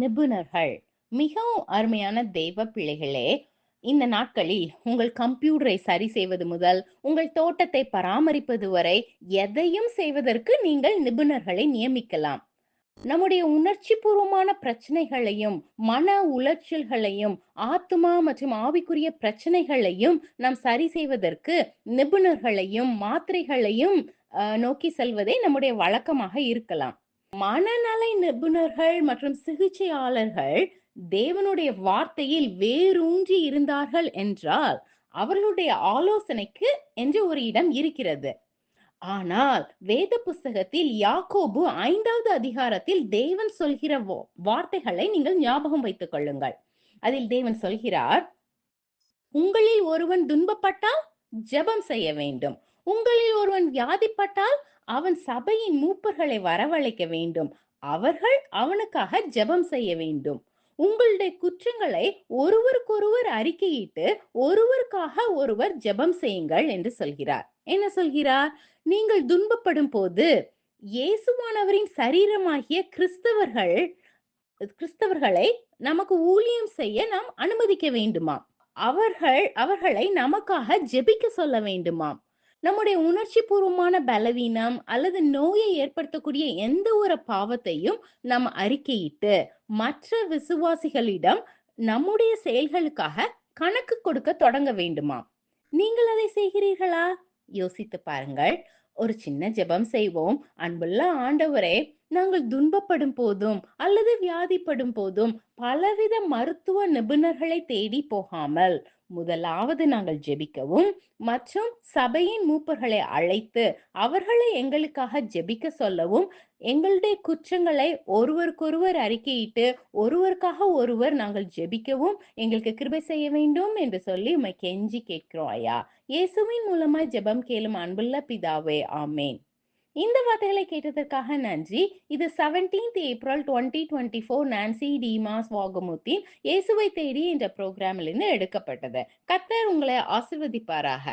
நிபுணர்கள். மிகவும் அருமையான தெய்வ பிள்ளைகளே இந்த நாட்களில் உங்கள் கம்ப்யூட்டரை சரி செய்வது முதல் உங்கள் தோட்டத்தை பராமரிப்பது வரை எதையும் செய்வதற்கு நீங்கள் நிபுணர்களை நியமிக்கலாம். நம்முடைய உணர்ச்சி பூர்வமான பிரச்சனைகளையும் மன உளைச்சல்களையும் ஆத்மா மற்றும் ஆவிக்குரிய பிரச்சனைகளையும் நாம் சரி செய்வதற்கு நிபுணர்களையும் மாத்திரைகளையும் நோக்கி செல்வதே நம்முடைய வழக்கமாக இருக்கலாம். மனநலை நிபுணர்கள் மற்றும் சிகிச்சையாளர்கள் தேவனுடைய வார்த்தையில் வேரூன்றி இருந்தார்கள் என்றால் அவர்களுடைய ஆலோசனைக்கு என்று ஒரு இடம் இருக்கிறது. ஆனால் வேத புஸ்தகத்தில் யாக்கோபு ஐந்தாவது அதிகாரத்தில் தேவன் சொல்கிற வார்த்தைகளை நீங்கள் ஞாபகம் வைத்துக் கொள்ளுங்கள். அதில் தேவன் சொல்கிறார் உங்களில் ஒருவன் துன்பப்பட்டால் ஜெபம் செய்ய வேண்டும். உங்களில் ஒருவன் வியாதிப்பட்டால் அவன் சபையின் மூப்பர்களை வரவழைக்க வேண்டும். அவர்கள் அவனுக்காக ஜெபம் செய்ய வேண்டும். உங்களுடைய குற்றங்களை ஒருவருக்கொருவர் அறிக்கையிட்டு ஒருவருக்காக ஒருவர் ஜெபம் செய்யுங்கள் என்று சொல்கிறார். என்ன சொல்கிறார்? நீங்கள் துன்பப்படும் போது இயேசுவானவரின் சரீரமாகிய கிறிஸ்தவர்கள் கிறிஸ்தவர்களை நமக்கு ஊழியம் செய்ய நாம் அனுமதிக்க வேண்டுமாம். அவர்கள் அவர்களை நமக்காக ஜெபிக்க சொல்ல வேண்டுமாம். நம்முடைய உணர்ச்சி பூர்வமான பலவீனம் அல்லது நோயை ஏற்படுத்தக்கூடிய எந்த ஒரு பாவத்தையும் நாம் அறிக்கையிட்டு மற்ற விசுவாசிகளிடம் நம்முடைய செயல்களுக்காக கணக்கு கொடுக்க தொடங்க வேண்டுமா நீங்கள் அதை செய்கிறீர்களா? யோசித்து பாருங்கள். ஒரு சின்ன ஜெபம் செய்வோம். அன்புள்ள ஆண்டவரே நாங்கள் துன்பப்படும் போதும் அல்லது வியாதிப்படும் போதும் பலவித மருத்துவ நிபுணர்களை தேடி போகாமல் முதலாவது நாங்கள் ஜெபிக்கவும் மற்றும் சபையின் மூப்பர்களை அழைத்து அவர்களை எங்களுக்காக ஜெபிக்க சொல்லவும் எங்களுடைய குற்றங்களை ஒருவருக்கொருவர் அறிக்கையிட்டு ஒருவருக்காக ஒருவர் நாங்கள் ஜெபிக்கவும் எங்களுக்கு கிருபை செய்ய வேண்டும் என்று சொல்லி உமை கெஞ்சி கேட்கிறோம் ஐயா. இயேசுவின் மூலமாய் ஜெபம் கேளும் அன்புள்ள பிதாவே ஆமேன். இந்த வார்த்தைகளை கேட்டதற்காக நன்றி. இது 17th April twenty twenty four Nancy Dimas வாகமுத்தின் இயேசுவை தேடி என்ற ப்ரோக்ராமிலிருந்து எடுக்கப்பட்டது. கத்தர் உங்களை ஆசிர்வதிப்பாராக.